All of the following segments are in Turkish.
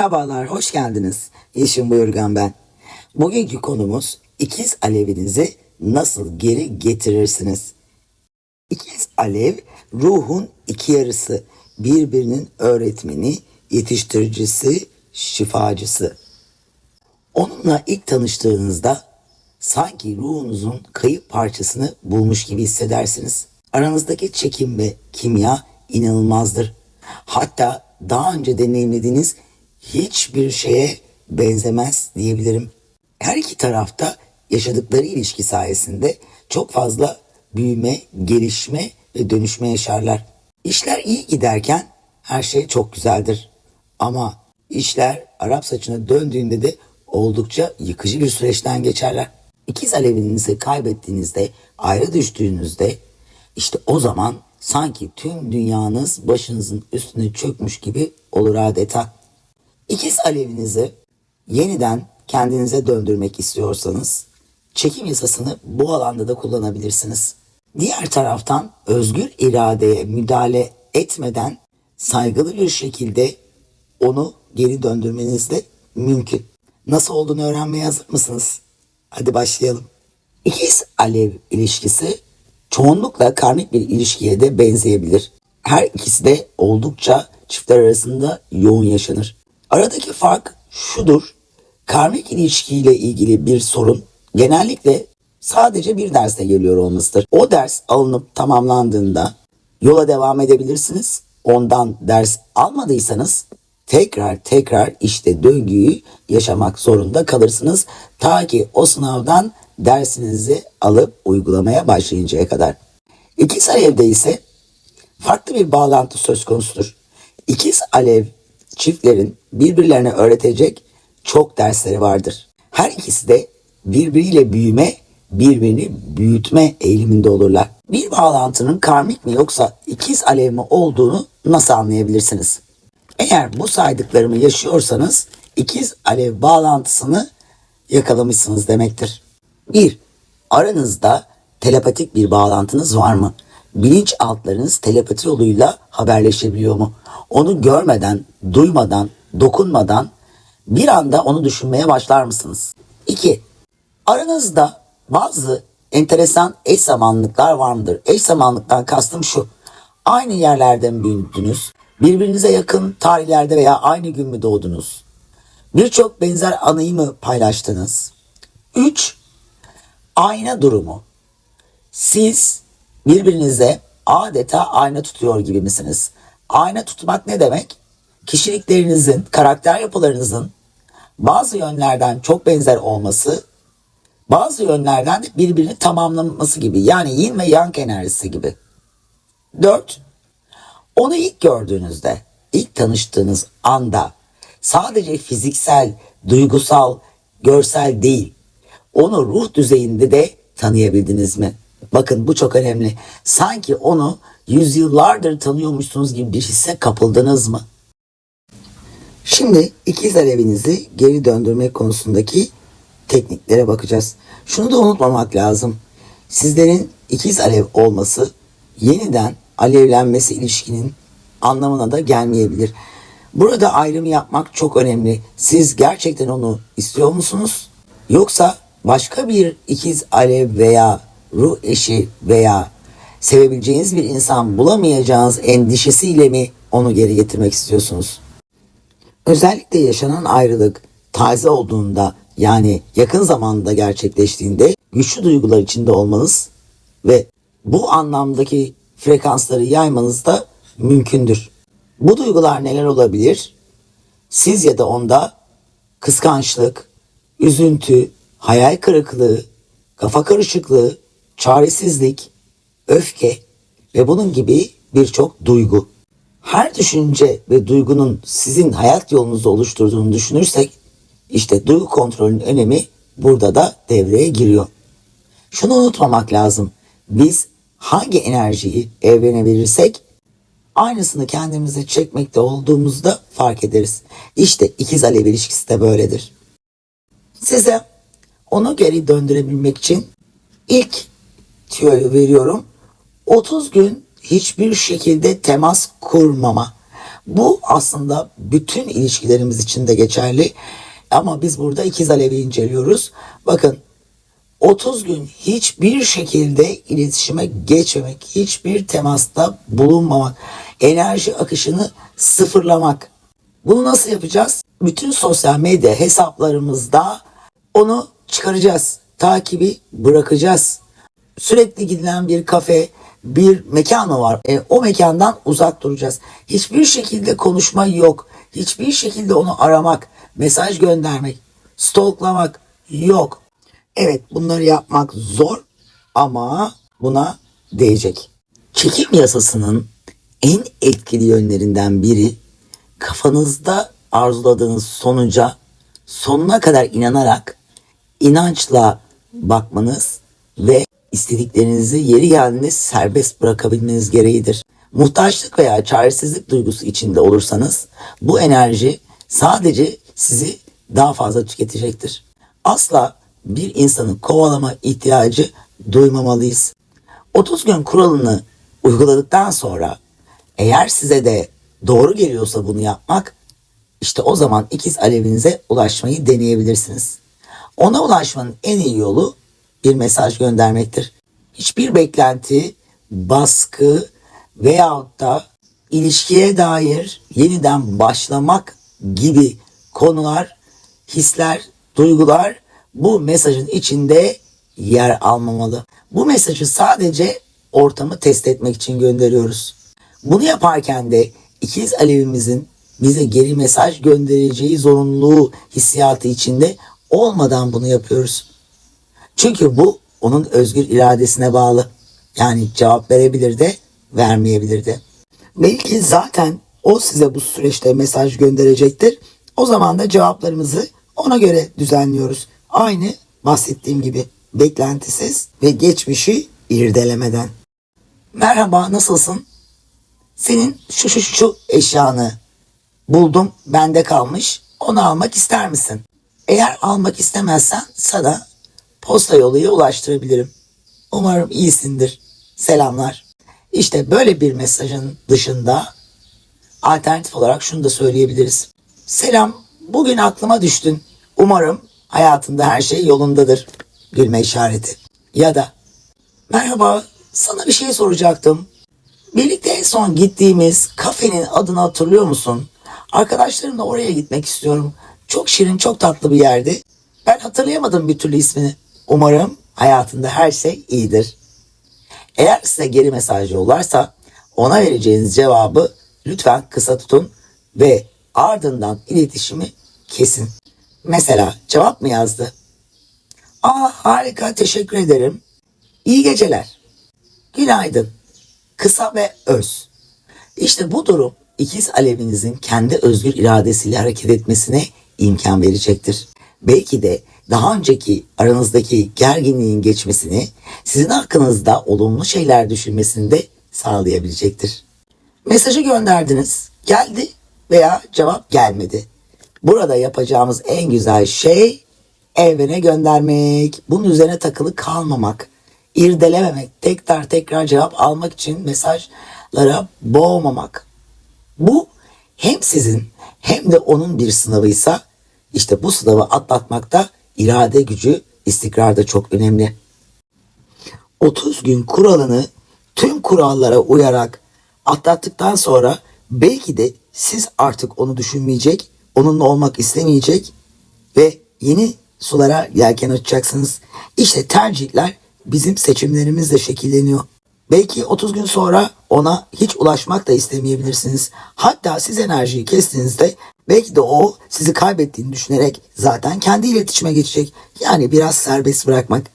Merhabalar, hoş geldiniz. Yeşim Buyurgan ben. Bugünkü konumuz ikiz alevinizi nasıl geri getirirsiniz? İkiz alev ruhun iki yarısı, birbirinin öğretmeni, yetiştiricisi, şifacısı. Onunla ilk tanıştığınızda sanki ruhunuzun kayıp parçasını bulmuş gibi hissedersiniz. Aranızdaki çekim ve kimya inanılmazdır. Hatta daha önce deneyimlediğiniz hiçbir şeye benzemez diyebilirim. Her iki tarafta yaşadıkları ilişki sayesinde çok fazla büyüme, gelişme ve dönüşme yaşarlar. İşler iyi giderken her şey çok güzeldir. Ama işler Arap saçına döndüğünde de oldukça yıkıcı bir süreçten geçerler. İkiz alevinizi kaybettiğinizde, ayrı düştüğünüzde işte o zaman sanki tüm dünyanız başınızın üstüne çökmüş gibi olur adeta. İkiz alevinizi yeniden kendinize döndürmek istiyorsanız çekim yasasını bu alanda da kullanabilirsiniz. Diğer taraftan özgür iradeye müdahale etmeden saygılı bir şekilde onu geri döndürmeniz de mümkün. Nasıl olduğunu öğrenmeye hazır mısınız? Hadi başlayalım. İkiz alev ilişkisi çoğunlukla karmik bir ilişkiye de benzeyebilir. Her ikisi de oldukça çiftler arasında yoğun yaşanır. Aradaki fark şudur. Karmik ilişkiyle ilgili bir sorun genellikle sadece bir derste geliyor olmasıdır. O ders alınıp tamamlandığında yola devam edebilirsiniz. Ondan ders almadıysanız tekrar tekrar işte döngüyü yaşamak zorunda kalırsınız. Ta ki o sınavdan dersinizi alıp uygulamaya başlayıncaya kadar. İkiz alevde ise farklı bir bağlantı söz konusudur. İkiz alev çiftlerin birbirlerine öğretecek çok dersleri vardır. Her ikisi de birbiriyle büyüme, birbirini büyütme eğiliminde olurlar. Bir bağlantının karmik mi yoksa ikiz alev mi olduğunu nasıl anlayabilirsiniz? Eğer bu saydıklarımı yaşıyorsanız ikiz alev bağlantısını yakalamışsınız demektir. 1. Aranızda telepatik bir bağlantınız var mı? Bilinç altlarınız telepati yoluyla haberleşebiliyor mu? Onu görmeden, duymadan, dokunmadan bir anda onu düşünmeye başlar mısınız? 2. Aranızda bazı enteresan eş zamanlıklar var mıdır? Eş zamanlıktan kastım şu. Aynı yerlerden büyüdünüz. Birbirinize yakın tarihlerde veya aynı gün mü doğdunuz? Birçok benzer anıyı mı paylaştınız? 3. Ayna durumu. Siz birbirinize adeta ayna tutuyor gibi misiniz? Ayna tutmak ne demek? Kişiliklerinizin, karakter yapılarınızın bazı yönlerden çok benzer olması, bazı yönlerden de birbirini tamamlaması gibi. Yani yin ve yang enerjisi gibi. 4. Onu ilk gördüğünüzde, ilk tanıştığınız anda sadece fiziksel, duygusal, görsel değil, onu ruh düzeyinde de tanıyabildiniz mi? Bakın bu çok önemli. Sanki onu yüzyıllardır tanıyormuşsunuz gibi bir hisse kapıldınız mı? Şimdi ikiz alevinizi geri döndürmek konusundaki tekniklere bakacağız. Şunu da unutmamak lazım. Sizlerin ikiz alev olması yeniden alevlenmesi ilişkinin anlamına da gelmeyebilir. Burada ayrımı yapmak çok önemli. Siz gerçekten onu istiyor musunuz? Yoksa başka bir ikiz alev veya ruh eşi veya sevebileceğiniz bir insan bulamayacağınız endişesiyle mi onu geri getirmek istiyorsunuz? Özellikle yaşanan ayrılık taze olduğunda yani yakın zamanda gerçekleştiğinde güçlü duygular içinde olmanız ve bu anlamdaki frekansları yaymanız da mümkündür. Bu duygular neler olabilir? Siz ya da onda kıskançlık, üzüntü, hayal kırıklığı, kafa karışıklığı, çaresizlik, öfke ve bunun gibi birçok duygu. Her düşünce ve duygunun sizin hayat yolunuzu oluşturduğunu düşünürsek işte duygu kontrolünün önemi burada da devreye giriyor. Şunu unutmamak lazım. Biz hangi enerjiyi evrene verirsek aynısını kendimize çekmekte olduğumuzda fark ederiz. İşte ikiz alev ilişkisi de böyledir. Size onu geri döndürebilmek için ilk tüyoyu veriyorum. 30 gün hiçbir şekilde temas kurmama. Bu aslında bütün ilişkilerimiz için de geçerli. Ama biz burada ikiz alevi inceliyoruz. Bakın 30 gün hiçbir şekilde iletişime geçmemek, hiçbir temasta bulunmamak, enerji akışını sıfırlamak. Bunu nasıl yapacağız? Bütün sosyal medya hesaplarımızda onu çıkaracağız. Takibi bırakacağız. Sürekli gidilen bir kafe, bir mekan mı var? E, o mekandan uzak duracağız. Hiçbir şekilde konuşma yok. Hiçbir şekilde onu aramak, mesaj göndermek, stalklamak yok. Evet bunları yapmak zor ama buna değecek. Çekim yasasının en etkili yönlerinden biri kafanızda arzuladığınız sonuca sonuna kadar inanarak inançla bakmanız ve istediklerinizi yeri geldiğinde serbest bırakabilmeniz gereğidir. Muhtaçlık veya çaresizlik duygusu içinde olursanız bu enerji sadece sizi daha fazla tüketecektir. Asla bir insanın kovalama ihtiyacı duymamalıyız. 30 gün kuralını uyguladıktan sonra eğer size de doğru geliyorsa bunu yapmak işte o zaman ikiz alevinize ulaşmayı deneyebilirsiniz. Ona ulaşmanın en iyi yolu bir mesaj göndermektir. Hiçbir beklenti, baskı veyahut da ilişkiye dair yeniden başlamak gibi konular, hisler, duygular bu mesajın içinde yer almamalı. Bu mesajı sadece ortamı test etmek için gönderiyoruz. Bunu yaparken de ikiz alevimizin bize geri mesaj göndereceği zorunluluğu hissiyatı içinde olmadan bunu yapıyoruz. Çünkü bu onun özgür iradesine bağlı. Yani cevap verebilir de vermeyebilir de. Belki zaten o size bu süreçte mesaj gönderecektir. O zaman da cevaplarımızı ona göre düzenliyoruz. Aynı bahsettiğim gibi beklentisiz ve geçmişi irdelemeden. Merhaba nasılsın? Senin şu şu şu eşyanı buldum bende kalmış onu almak ister misin? Eğer almak istemezsen sana posta yoluyla ulaştırabilirim. Umarım iyisindir. Selamlar. İşte böyle bir mesajın dışında alternatif olarak şunu da söyleyebiliriz. Selam, bugün aklıma düştün. Umarım hayatında her şey yolundadır. Gülme işareti. Ya da merhaba, sana bir şey soracaktım. Birlikte en son gittiğimiz kafenin adını hatırlıyor musun? Arkadaşlarımla oraya gitmek istiyorum. Çok şirin, çok tatlı bir yerdi. Ben hatırlayamadım bir türlü ismini. Umarım hayatında her şey iyidir. Eğer size geri mesaj yollarsa ona vereceğiniz cevabı lütfen kısa tutun ve ardından iletişimi kesin. Mesela cevap mı yazdı? Aa harika teşekkür ederim. İyi geceler. Günaydın. Kısa ve öz. İşte bu durum ikiz alevinizin kendi özgür iradesiyle hareket etmesine imkan verecektir. Belki de daha önceki aranızdaki gerginliğin geçmesini, sizin hakkınızda olumlu şeyler düşünmesini de sağlayabilecektir. Mesajı gönderdiniz, geldi veya cevap gelmedi. Burada yapacağımız en güzel şey evrene göndermek. Bunun üzerine takılı kalmamak, irdelememek, tekrar tekrar cevap almak için mesajlara boğmamak. Bu hem sizin hem de onun bir sınavıysa işte bu sınavı atlatmakta irade gücü, istikrar da çok önemli. 30 gün kuralını tüm kurallara uyarak atlattıktan sonra belki de siz artık onu düşünmeyecek, onunla olmak istemeyecek ve yeni sulara yelken açacaksınız. İşte tercihler bizim seçimlerimizle şekilleniyor. Belki 30 gün sonra ona hiç ulaşmak da istemeyebilirsiniz. Hatta siz enerjiyi kestiğinizde belki de o sizi kaybettiğini düşünerek zaten kendi iletişime geçecek. Yani biraz serbest bırakmak.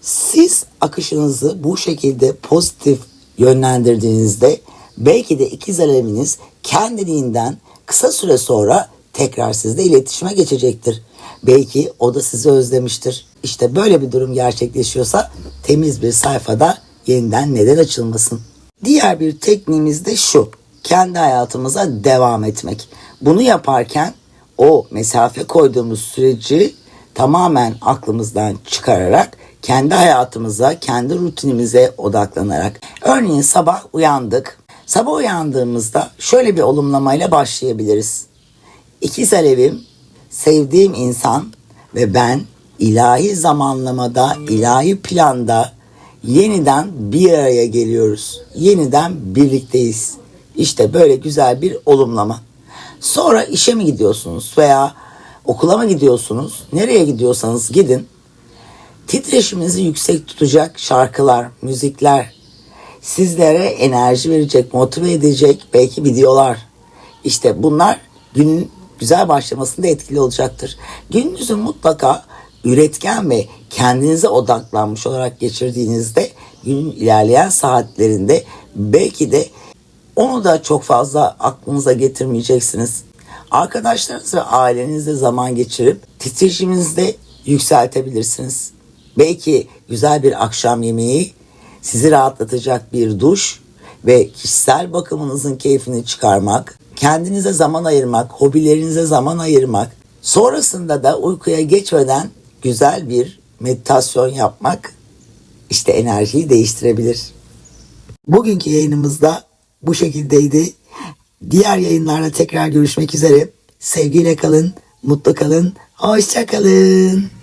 Siz akışınızı bu şekilde pozitif yönlendirdiğinizde belki de ikiz aleminiz kendiliğinden kısa süre sonra tekrar sizle iletişime geçecektir. Belki o da sizi özlemiştir. İşte böyle bir durum gerçekleşiyorsa temiz bir sayfada yeniden neden açılmasın? Diğer bir tekniğimiz de şu. Kendi hayatımıza devam etmek. Bunu yaparken o mesafe koyduğumuz süreci tamamen aklımızdan çıkararak kendi hayatımıza, kendi rutinimize odaklanarak. Örneğin sabah uyandık. Sabah uyandığımızda şöyle bir olumlamayla başlayabiliriz. İkiz alevim, sevdiğim insan ve ben ilahi zamanlamada, ilahi planda yeniden bir araya geliyoruz. Yeniden birlikteyiz. İşte böyle güzel bir olumlama. Sonra işe mi gidiyorsunuz veya okula mı gidiyorsunuz? Nereye gidiyorsanız gidin. Titreşiminizi yüksek tutacak şarkılar, müzikler, sizlere enerji verecek, motive edecek belki videolar. İşte bunlar günün güzel başlamasında etkili olacaktır. Gününüzü mutlaka üretken ve kendinize odaklanmış olarak geçirdiğinizde günün ilerleyen saatlerinde belki de onu da çok fazla aklınıza getirmeyeceksiniz. Arkadaşlarınız ve ailenizle zaman geçirip titreşiminizi de yükseltebilirsiniz. Belki güzel bir akşam yemeği, sizi rahatlatacak bir duş ve kişisel bakımınızın keyfini çıkarmak, kendinize zaman ayırmak, hobilerinize zaman ayırmak, sonrasında da uykuya geçmeden güzel bir meditasyon yapmak işte enerjiyi değiştirebilir. Bugünkü yayınımızda bu şekildeydi. Diğer yayınlarda tekrar görüşmek üzere. Sevgiyle kalın, mutlu kalın, hoşça kalın.